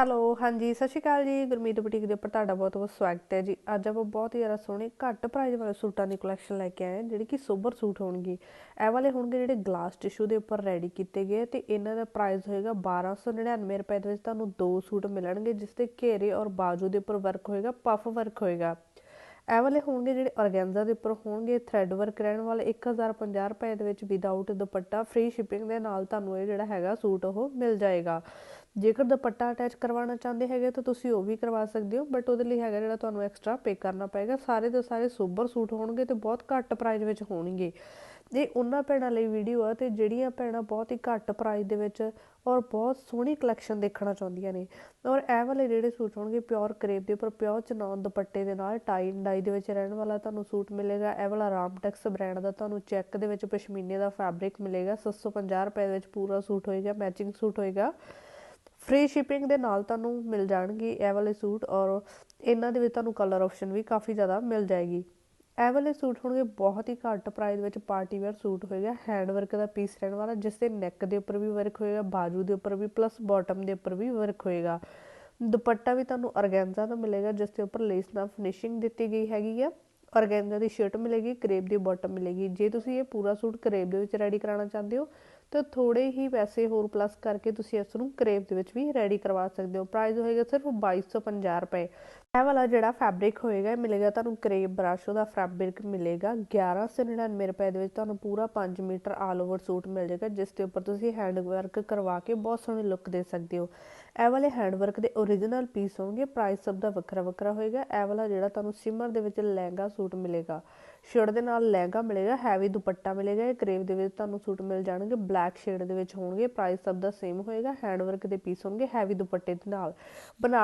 Hello, ਹਾਂਜੀ, ਸਤਿ ਸ਼੍ਰੀ ਅਕਾਲ ਜੀ। ਗੁਰਮੀਤ ਬੁਟੀਕ ਦੇ ਉੱਪਰ ਤੁਹਾਡਾ ਬਹੁਤ ਬਹੁਤ ਸਵਾਗਤ ਹੈ ਜੀ। ਅੱਜ ਆਪਾਂ ਬਹੁਤ ਹੀ ਜ਼ਿਆਦਾ ਸੋਹਣੇ ਘੱਟ ਪ੍ਰਾਈਸ ਵਾਲੇ ਸੂਟਾਂ ਦੀ ਕਲੈਕਸ਼ਨ ਲੈ ਕੇ ਆਏ ਹਾਂ, ਜਿਹੜੀ ਕਿ ਸੋਬਰ ਸੂਟ ਹੋਣਗੇ। ਇਹ ਵਾਲੇ ਹੋਣਗੇ ਜਿਹੜੇ ਗਲਾਸ ਟਿਸ਼ੂ ਦੇ ਉੱਪਰ ਰੈਡੀ ਕੀਤੇ ਗਏ ਤੇ ਇਹਨਾਂ ਦਾ ਪ੍ਰਾਈਸ ਹੋਏਗਾ 1299 ਰੁਪਏ ਦੇ ਵਿੱਚ ਤੁਹਾਨੂੰ ਦੋ ਸੂਟ ਮਿਲਣਗੇ, ਜਿਸ ਤੇ ਘੇਰੇ ਔਰ ਬਾਜੂ ਦੇ ਉੱਪਰ ਵਰਕ ਹੋਏਗਾ ਪਫ ਵਰਕ ਹੋਏਗਾ। ਇਹ ਵਾਲੇ ਹੋਣਗੇ ਜਿਹੜੇ ਔਰਗੈਂਜ਼ਾ ਦੇ ਉੱਪਰ ਹੋਣਗੇ ਥ੍ਰੈਡ ਵਰਕ ਰਹਿਣ ਵਾਲੇ 1050 ਰੁਪਏ ਦੇ ਵਿੱਚ ਵਿਦਆਊਟ ਦੁਪੱਟਾ ਫ੍ਰੀ ਸ਼ਿਪਿੰਗ ਦੇ ਨਾਲ ਤੁਹਾਨੂੰ ਇਹ ਜਿਹੜਾ ਹੈਗਾ ਸੂਟ ਉਹ ਮਿਲ ਜਾਏਗਾ। ਜੇਕਰ ਦੁਪੱਟਾ ਅਟੈਚ ਕਰਵਾਉਣਾ ਚਾਹੁੰਦੇ ਹੈਗੇ ਤਾਂ ਤੁਸੀਂ ਉਹ ਵੀ ਕਰਵਾ ਸਕਦੇ ਹੋ ਬਟ ਉਹਦੇ ਲਈ ਹੈਗਾ ਜਿਹੜਾ ਤੁਹਾਨੂੰ ਐਕਸਟਰਾ ਪੇ ਕਰਨਾ ਪਏਗਾ। ਸਾਰੇ ਦੇ ਸਾਰੇ ਸੋਬਰ ਸੂਟ ਹੋਣਗੇ ਤੇ ਬਹੁਤ ਘੱਟ ਪ੍ਰਾਈਸ ਵਿੱਚ ਹੋਣਗੇ। ਇਹ ਉਹਨਾਂ ਭੈਣਾਂ ਲਈ ਵੀਡੀਓ ਆ ਤੇ ਜਿਹੜੀਆਂ ਭੈਣਾਂ ਬਹੁਤ ਹੀ ਘੱਟ ਪ੍ਰਾਈਸ ਦੇ ਵਿੱਚ ਔਰ ਬਹੁਤ ਸੋਹਣੀ ਕਲੈਕਸ਼ਨ ਦੇਖਣਾ ਚਾਹੁੰਦੀਆਂ ਨੇ। ਔਰ ਇਹ ਵਾਲੇ ਜਿਹੜੇ ਸੂਟ ਹੋਣਗੇ ਪਿਓਰ ਕਰੇਪ ਦੇ ਉੱਪਰ ਪਿਓਰ ਚਨੌਨ ਦੁਪੱਟੇ ਦੇ ਨਾਲ ਟਾਈ ਡਾਈ ਦੇ ਵਿੱਚ ਰਹਿਣ ਵਾਲਾ ਤੁਹਾਨੂੰ ਸੂਟ ਮਿਲੇਗਾ। ਇਹ ਵਾਲਾ ਰਾਮਟੈਕਸ ਬ੍ਰਾਂਡ ਦਾ ਤੁਹਾਨੂੰ ਚੈੱਕ ਦੇ ਵਿੱਚ ਪਸ਼ਮੀਨੇ ਦਾ ਫੈਬਰਿਕ ਮਿਲੇਗਾ। 750 ਰੁਪਏ ਦੇ ਵਿੱਚ ਪੂਰਾ ਸੂਟ ਹੋਏਗਾ ਮੈਚਿੰਗ ਸੂਟ ਹੋਏਗਾ। ਫ੍ਰੀ ਸ਼ਿਪਿੰਗ ਦੇ ਨਾਲ ਤੁਹਾਨੂੰ ਮਿਲ ਜਾਣਗੇ ਇਹ ਵਾਲੇ ਸੂਟ ਔਰ ਇਹਨਾਂ ਦੇ ਵਿੱਚ ਤੁਹਾਨੂੰ ਕਲਰ ਆਪਸ਼ਨ ਵੀ ਕਾਫੀ ਜ਼ਿਆਦਾ ਮਿਲ ਜਾਏਗੀ। ਇਹ ਵਾਲੇ ਸੂਟ ਹੋਣਗੇ ਬਹੁਤ ਹੀ ਘੱਟ ਪ੍ਰਾਈਸ ਵਿੱਚ ਪਾਰਟੀ ਵੇਅਰ ਸੂਟ ਹੋਏਗਾ ਹੈਂਡ ਵਰਕ ਦਾ ਪੀਸ ਰਹਿਣ ਵਾਲਾ, ਜਿਸ 'ਤੇ ਨੈਕ ਦੇ ਉੱਪਰ ਵੀ ਵਰਕ ਹੋਏਗਾ, ਬਾਜੂ ਦੇ ਉੱਪਰ ਵੀ ਪਲੱਸ ਬਾਟਮ ਦੇ ਉੱਪਰ ਵੀ ਵਰਕ ਹੋਏਗਾ। ਦੁਪੱਟਾ ਵੀ ਤੁਹਾਨੂੰ ਅਰਗੈਂਜ਼ਾ ਦਾ ਮਿਲੇਗਾ, ਜਿਸ ਦੇ ਉੱਪਰ ਲੇਸ ਨਾਲ ਫਿਨਿਸ਼ਿੰਗ ਦਿੱਤੀ ਗਈ ਹੈਗੀ ਆ। ਔਰਗੈਂਜ਼ਾ ਦੀ ਸ਼ਰਟ ਮਿਲੇਗੀ ਕਰੇਪ ਦੀ ਬਾਟਮ ਮਿਲੇਗੀ। ਜੇ ਤੁਸੀਂ ਇਹ ਪੂਰਾ ਸੂਟ ਕਰੇਪ ਦੇ ਵਿੱਚ ਰੈਡੀ ਕਰਾਉਣਾ ਚਾਹੁੰਦੇ ਹੋ ਤਾਂ ਥੋੜੇ ਹੀ ਪੈਸੇ ਹੋਰ ਪਲੱਸ ਕਰਕੇ ਤੁਸੀਂ ਇਸ ਨੂੰ ਕਰੇਪ ਦੇ ਵਿੱਚ ਵੀ ਰੈਡੀ ਕਰਵਾ ਸਕਦੇ ਹੋ। ਪ੍ਰਾਈਸ ਹੋਏਗਾ ਸਿਰਫ 2250 ਰੁਪਏ। ਇਹ ਵਾਲਾ ਜਿਹੜਾ ਫੈਬਰਿਕ ਹੋਏਗਾ ਮਿਲੇਗਾ ਤੁਹਾਨੂੰ ਕਰੇਬ ਬਰਾਸ਼ੋ ਦਾ ਫੈਬਰਿਕ ਮਿਲੇਗਾ 1199 ਰੁਪਏ ਦੇ ਵਿੱਚ। ਤੁਹਾਨੂੰ ਪੂਰਾ 5 ਮੀਟਰ ਆਲ ਓਵਰ ਸੂਟ ਮਿਲ ਜਾਏਗਾ, ਜਿਸ ਦੇ ਉੱਪਰ ਤੁਸੀਂ ਹੈਂਡ ਵਰਕ ਕਰਵਾ ਕੇ ਬਹੁਤ ਸੋਹਣੀ ਲੁੱਕ ਦੇ ਸਕਦੇ ਹੋ। ਇਹ ਵਾਲੇ ਹੈਂਡ ਵਰਕ ਦੇ origignal ਪੀਸ ਹੋਣਗੇ ਪ੍ਰਾਈਸ ਸਭ ਦਾ ਵੱਖਰਾ ਵੱਖਰਾ ਹੋਏਗਾ। ਇਹ ਵਾਲਾ ਜਿਹੜਾ ਤੁਹਾਨੂੰ ਸਿਮਰ ਦੇ ਵਿੱਚ ਲਹਿੰਗਾ ਸੂਟ ਮਿਲੇਗਾ। ਸ਼ਰਟ ਦੇ ਨਾਲ ਲਹਿੰਗਾ ਮਿਲੇਗਾ, ਹੈਵੀ ਦੁਪੱਟਾ ਮਿਲੇਗਾ, ਇਹ ਕਰੇਪ ਦੇ ਵਿੱਚ ਤੁਹਾਨੂੰ ਸੂਟ ਮਿਲ ਜਾਣਗੇ, ਬਲੈਕ ਸ਼ੇਡ ਦੇ ਵਿੱਚ ਹੋਣਗੇ ਪ੍ਰਾਈਸ ਸਭ ਦਾ ਸੇਮ ਹੋਏਗਾ ਹੈਂਡ ਵਰਕ ਦੇ ਪੀਸ ਹੋਣਗੇ, ਹੈਵੀ ਦੁਪੱਟੇ ਦੇ ਨਾਲ। ਬਣਾ